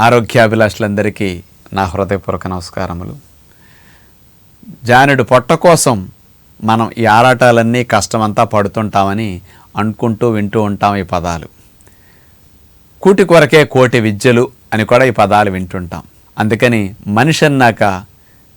ఆరోగ్యాభిలాషులందరికీ నా హృదయపూర్వక నమస్కారములు. జానుడు పొట్ట కోసం మనం ఈ ఆరాటాలన్నీ కష్టమంతా పడుతుంటామని అనుకుంటూ వింటూ ఉంటాం ఈ పదాలు. కూటి కొరకే కోటి విద్యలు అని కూడా ఈ పదాలు వింటుంటాం. అందుకని మనిషి అన్నాక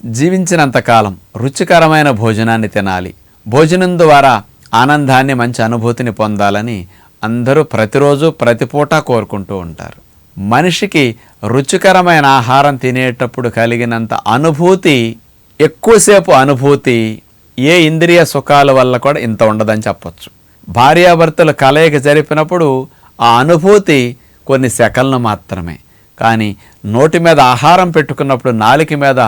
జీవించినంతకాలం రుచికరమైన భోజనాన్ని తినాలి. భోజనం ద్వారా ఆనందాన్ని మంచి అనుభూతిని పొందాలని అందరూ ప్రతిరోజు ప్రతిపూట కోరుకుంటూ ఉంటారు. మనిషికి రుచికరమైన ఆహారం తినేటప్పుడు కలిగినంత అనుభూతి ఎక్కువసేపు అనుభూతి ఏ ఇంద్రియ సుఖాల వల్ల కూడా ఇంత ఉండదని చెప్పచ్చు. భార్యాభర్తలు కలయిక జరిపినప్పుడు ఆ అనుభూతి కొన్ని సెకన్లు మాత్రమే. కానీ నోటి మీద ఆహారం పెట్టుకున్నప్పుడు నాలుక మీద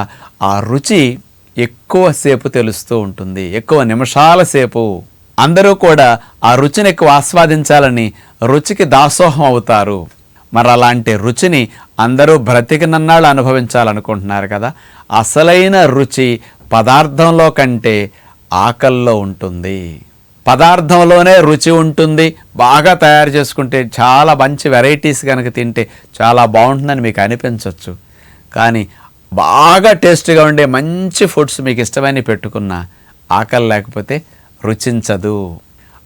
ఆ రుచి ఎక్కువసేపు తెలుస్తూ ఉంటుంది. ఎక్కువ నిమిషాల సేపు అందరూ కూడా ఆ రుచిని ఎక్కువ ఆస్వాదించాలని రుచికి దాసోహం అవుతారు. మరి అలాంటి రుచిని అందరూ బ్రతికినన్నాళ్ళు అనుభవించాలనుకుంటున్నారు కదా. అసలైన రుచి పదార్థంలో కంటే ఆకల్లో ఉంటుంది. పదార్థంలోనే రుచి ఉంటుంది. బాగా తయారు చేసుకుంటే చాలా మంచి వెరైటీస్ కనుక తింటే చాలా బాగుంటుందని మీకు అనిపించవచ్చు కానీ బాగా టేస్ట్గా ఉండే మంచి ఫుడ్స్ మీకు ఇష్టమైన పెట్టుకున్న ఆకలి లేకపోతే రుచించదు.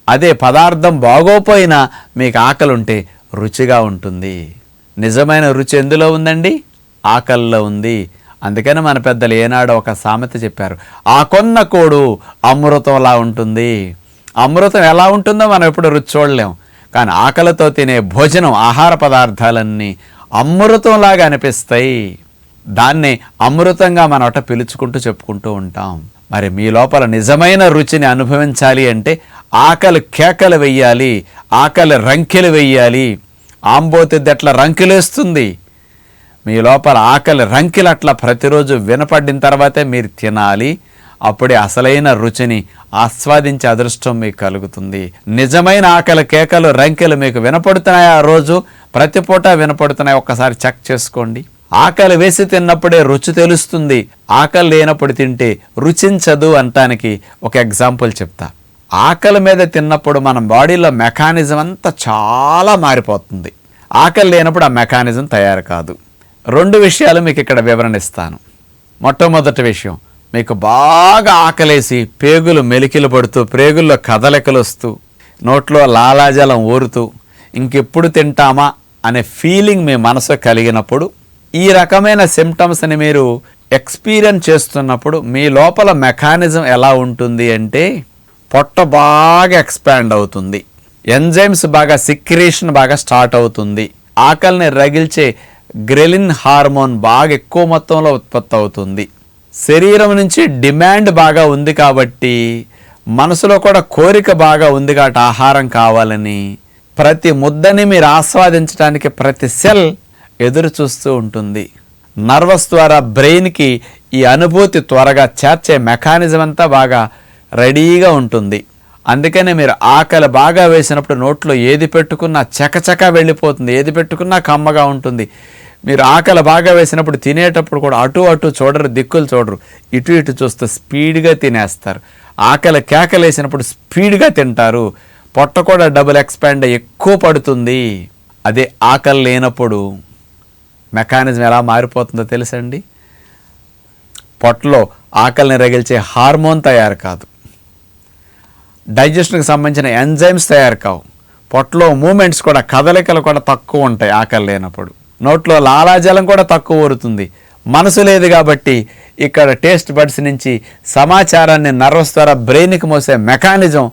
అదే పదార్థం బాగోపోయినా మీకు ఆకలి ఉంటే రుచిగా ఉంటుంది. నిజమైన రుచి ఎందులో ఉందండి? ఆకలిలో ఉంది. అందుకని మన పెద్దలు ఏనాడు ఒక సామెత చెప్పారు. ఆ కొన్న కోడు అమృతంలా ఉంటుంది. అమృతం ఎలా ఉంటుందో మనం ఎప్పుడు రుచి చూడలేం. కానీ ఆకలితో తినే భోజనం ఆహార పదార్థాలన్నీ అమృతంలాగా అనిపిస్తాయి. దాన్ని అమృతంగా మనం అట పిలుచుకుంటూ చెప్పుకుంటూ ఉంటాం. మరి మీ లోపల నిజమైన రుచిని అనుభవించాలి అంటే ఆకలి కేకలు వెయ్యాలి ఆకలి రంకెలు వెయ్యాలి ఆంబోతిద్ది అట్లా రంకిలేస్తుంది. మీ లోపల ఆకలి రంకిలు అట్లా ప్రతిరోజు వినపడిన తర్వాతే మీరు తినాలి. అప్పుడే అసలైన రుచిని ఆస్వాదించే అదృష్టం మీకు కలుగుతుంది. నిజమైన ఆకలి కేకలు రంకెలు మీకు వినపడుతున్నాయి ఆ రోజు? ప్రతి పూట వినపడుతున్నాయి? ఒక్కసారి చెక్ చేసుకోండి. ఆకలి వేసి తిన్నప్పుడే రుచి తెలుస్తుంది. ఆకలి లేనప్పుడు తింటే రుచించదు అంటానికి ఒక ఎగ్జాంపుల్ చెప్తా. ఆకలి మీద తిన్నప్పుడు మన బాడీలో మెకానిజం అంతా చాలా మారిపోతుంది. ఆకలి లేనప్పుడు ఆ మెకానిజం తయారు కాదు. రెండు విషయాలు మీకు ఇక్కడ వివరణ ఇస్తాను. మొట్టమొదటి విషయం మీకు బాగా ఆకలేసి పేగులు మెలికిలు పడుతూ ప్రేగుల్లో కదలికలు వస్తూ నోట్లో లాలాజలం ఊరుతూ ఇంకెప్పుడు తింటామా అనే ఫీలింగ్ మీ మనసు కలిగినప్పుడు ఈ రకమైన సిమ్టమ్స్ని మీరు ఎక్స్పీరియన్స్ చేస్తున్నప్పుడు మీ లోపల మెకానిజం ఎలా ఉంటుంది అంటే పొట్ట బాగా ఎక్స్పాండ్ అవుతుంది. ఎంజైమ్స్ బాగా సిక్రేషన్ బాగా స్టార్ట్ అవుతుంది. ఆకలిని రగిల్చే గ్రెలిన్ హార్మోన్ బాగా ఎక్కువ మొత్తంలో ఉత్పత్తి అవుతుంది. శరీరం నుంచి డిమాండ్ బాగా ఉంది కాబట్టి మనసులో కూడా కోరిక బాగా ఉంది కాబట్టి ఆహారం కావాలని ప్రతి ముద్దని మీరు ఆస్వాదించడానికి ప్రతి సెల్ ఎదురు చూస్తూ ఉంటుంది. నర్వస్ ద్వారా బ్రెయిన్కి ఈ అనుభూతి త్వరగా చేర్చే మెకానిజం అంతా బాగా రెడీగా ఉంటుంది. అందుకనే మీరు ఆకలి బాగా వేసినప్పుడు నోట్లో ఏది పెట్టుకున్నా చకచక వెళ్ళిపోతుంది. ఏది పెట్టుకున్నా కమ్మగా ఉంటుంది. మీరు ఆకలి బాగా వేసినప్పుడు తినేటప్పుడు కూడా అటు అటు చూడరు దిక్కులు చూడరు. ఇటు ఇటు చూస్తే స్పీడ్గా తినేస్తారు. ఆకలి కేకలేసినప్పుడు స్పీడ్గా తింటారు. పొట్ట కూడా డబుల్ ఎక్స్పాండ్ ఎక్కువ పడుతుంది. అదే ఆకలి లేనప్పుడు మెకానిజం ఎలా మారిపోతుందో తెలుసండి? పొట్టలో ఆకలిని రగిల్చే హార్మోన్ తయారు కాదు. డైజెషన్కి సంబంధించిన ఎంజైమ్స్ తయారు కావు. పొట్టలో మూమెంట్స్ కూడా కదలికలు కూడా తక్కువ ఉంటాయి ఆకలి లేనప్పుడు. నోట్లో లాలాజలం కూడా తక్కువ ఊరుతుంది. మనసు లేదు కాబట్టి ఇక్కడ టేస్ట్ బడ్స్ నుంచి సమాచారాన్ని నర్వస్ ద్వారా బ్రెయిన్కి మోసే మెకానిజం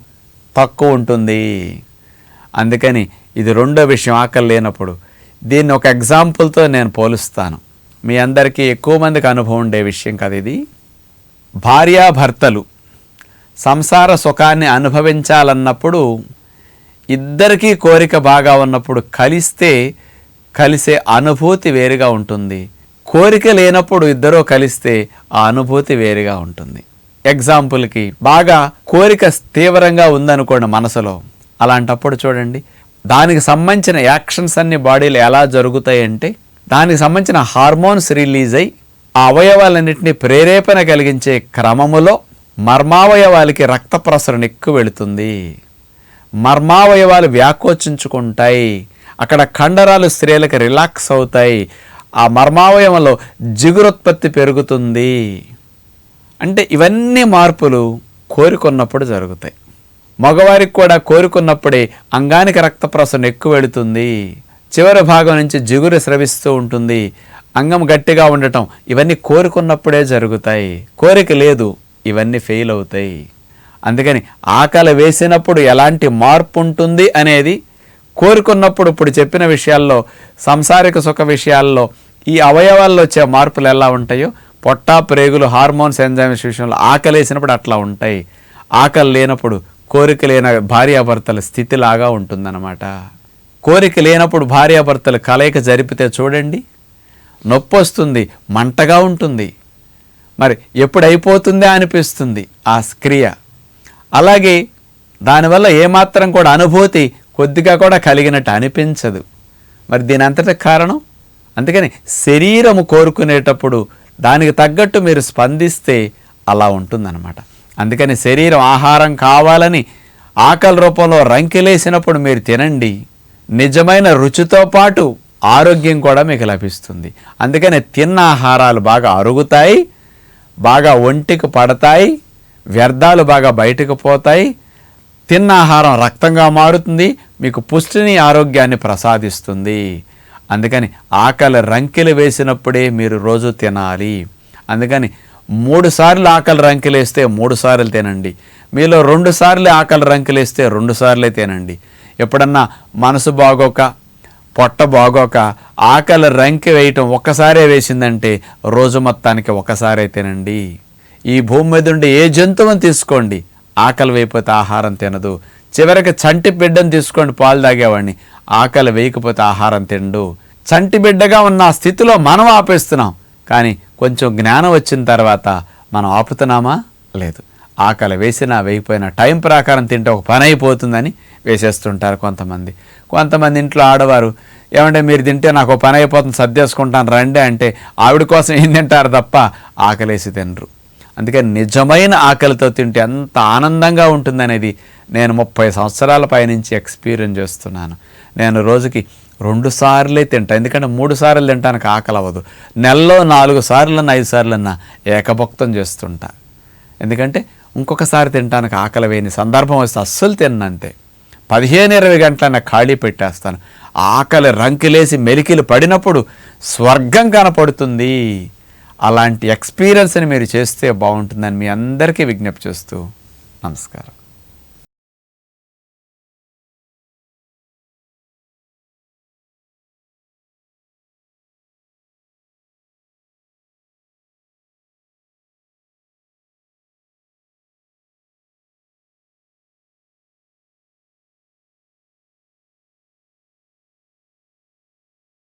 తక్కువ ఉంటుంది. అందుకని ఇది రెండో విషయం ఆకలి లేనప్పుడు. దీన్ని ఒక ఎగ్జాంపుల్తో నేను పోలుస్తాను. మీ అందరికీ ఎక్కువ మందికి అనుభవం ఉండే విషయం కదా ఇది. భార్యాభర్తలు సంసార సుఖాన్ని అనుభవించాలన్నప్పుడు ఇద్దరికీ కోరిక బాగా ఉన్నప్పుడు కలిస్తే కలిసే అనుభూతి వేరుగా ఉంటుంది. కోరిక లేనప్పుడు ఇద్దరూ కలిస్తే ఆ అనుభూతి వేరుగా ఉంటుంది. ఎగ్జాంపుల్కి బాగా కోరిక తీవ్రంగా ఉందనుకోండి మనసులో. అలాంటప్పుడు చూడండి దానికి సంబంధించిన యాక్షన్స్ అన్ని బాడీలో ఎలా జరుగుతాయంటే దానికి సంబంధించిన హార్మోన్స్ రిలీజ్ అయి ఆ అవయవాలన్నింటినీ ప్రేరేపణ కలిగించే క్రమములో మర్మావయవాలకి రక్త ప్రసరణ ఎక్కువ వెళుతుంది. మర్మావయవాలు వ్యాకోచించుకుంటాయి. అక్కడ కండరాలు స్త్రీలకు రిలాక్స్ అవుతాయి. ఆ మర్మావయవంలో జిగురుత్పత్తి పెరుగుతుంది. అంటే ఇవన్నీ మార్పులు కోరుకున్నప్పుడు జరుగుతాయి. మగవారికి కూడా కోరుకున్నప్పుడే అంగానికి రక్త ప్రసరణ ఎక్కువ వెళుతుంది. చివరి భాగం నుంచి జిగురు స్రవిస్తూ ఉంటుంది. అంగం గట్టిగా ఉండటం ఇవన్నీ కోరుకున్నప్పుడే జరుగుతాయి. కోరిక లేదు. ఇవన్నీ ఫెయిల్ అవుతాయి. అందుకని ఆకలి వేసినప్పుడు ఎలాంటి మార్పు ఉంటుంది అనేది కోరుకున్నప్పుడు ఇప్పుడు చెప్పిన విషయాల్లో సంసారిక సుఖ విషయాల్లో ఈ అవయవాల్లో వచ్చే మార్పులు ఎలా ఉంటాయో పొట్ట ప్రేగులు హార్మోన్స్ ఎంజైమ్స్ విషయంలో ఆకలి వేసినప్పుడు అట్లా ఉంటాయి. ఆకలి లేనప్పుడు కోరిక లేని భార్యాభర్తల స్థితిలాగా ఉంటుందన్నమాట. కోరిక లేనప్పుడు భార్యాభర్తలు కలయిక జరిపితే చూడండి నొప్పి వస్తుంది మంటగా ఉంటుంది. మరి ఎప్పుడు అయిపోతుందే అనిపిస్తుంది ఆ క్రియ. అలాగే దానివల్ల ఏమాత్రం కూడా అనుభూతి కొద్దిగా కూడా కలిగినట్టు అనిపించదు. మరి దీని అంతటి కారణం? అందుకని శరీరము కోరుకునేటప్పుడు దానికి తగ్గట్టు మీరు స్పందిస్తే అలా ఉంటుందన్నమాట. అందుకని శరీరం ఆహారం కావాలని ఆకలి రూపంలో రంకెలేసినప్పుడు మీరు తినండి. నిజమైన రుచితో పాటు ఆరోగ్యం కూడా మీకు లభిస్తుంది. అందుకని తిన్న ఆహారాలు బాగా అరుగుతాయి. బాగా ఒంటికి పడతాయి వ్యర్థాలు బాగా బయటకు పోతాయి తిన్న ఆహారం రక్తంగా మారుతుంది మీకు పుష్టిని ఆరోగ్యాన్ని ప్రసాదిస్తుంది. అందుకని ఆకలి రంకెలు వేసినప్పుడే మీరు రోజు తినాలి. అందుకని మూడు సార్లు ఆకలి రంకెలేస్తే మూడు సార్లు తినండి. మీలో రెండు సార్లు ఆకలి రంకెలేస్తే రెండు సార్లే తినండి. ఎప్పుడన్నా మనసు బాగోక పొట్ట బాగోక ఆకలి రంకి వేయటం ఒక్కసారే వేసిందంటే రోజు మొత్తానికి ఒకసారే తినండి. ఈ భూమి మీద ఉండే ఏ జంతువుని తీసుకోండి. ఆకలి వేయకపోతే ఆహారం తినదు. చివరికి చంటి బిడ్డను తీసుకోండి పాలు తాగేవాడిని. ఆకలి వేయకపోతే ఆహారం తిండు. చంటి బిడ్డగా ఉన్న స్థితిలో మనం ఆపేస్తున్నాం. కానీ కొంచెం జ్ఞానం వచ్చిన తర్వాత మనం ఆపుతున్నామా? లేదు. ఆకలి వేసినా వేయకపోయినా టైం ప్రకారం తింటే ఒక పని అయిపోతుందని వేసేస్తుంటారు కొంతమంది. కొంతమంది ఇంట్లో ఆడవారు ఏమంటే మీరు తింటే నాకు ఒక పని అయిపోతుంది సర్దేసుకుంటాను రండి అంటే ఆవిడ కోసం ఏం తింటారు తప్ప ఆకలేసి తినరు. అందుకని నిజమైన ఆకలితో తింటే ఎంత ఆనందంగా ఉంటుందనేది నేను ముప్పై సంవత్సరాల పైనుంచి ఎక్స్పీరియన్స్ చేస్తున్నాను. నేను రోజుకి రెండు సార్లే తింటాను ఎందుకంటే మూడు సార్లు తింటానికి ఆకలి అవ్వదు. నెలలో నాలుగు సార్లన్నా ఐదు సార్లన్నా ఏకభక్తం చేస్తుంటా. ఎందుకంటే ఇంకొకసారి తినడానికి ఆకలి వేయని సందర్భం వస్తే అస్సలు తిన్నంతే. పదిహేను ఇరవై గంటలన్న ఖాళీ పెట్టేస్తాను. ఆకలి రంకిలేసి మెలికిలు పడినప్పుడు స్వర్గం కనపడుతుంది. అలాంటి ఎక్స్పీరియన్స్ని మీరు చేస్తే బాగుంటుందని మీ అందరికీ విజ్ఞప్తి చేస్తూ నమస్కారం.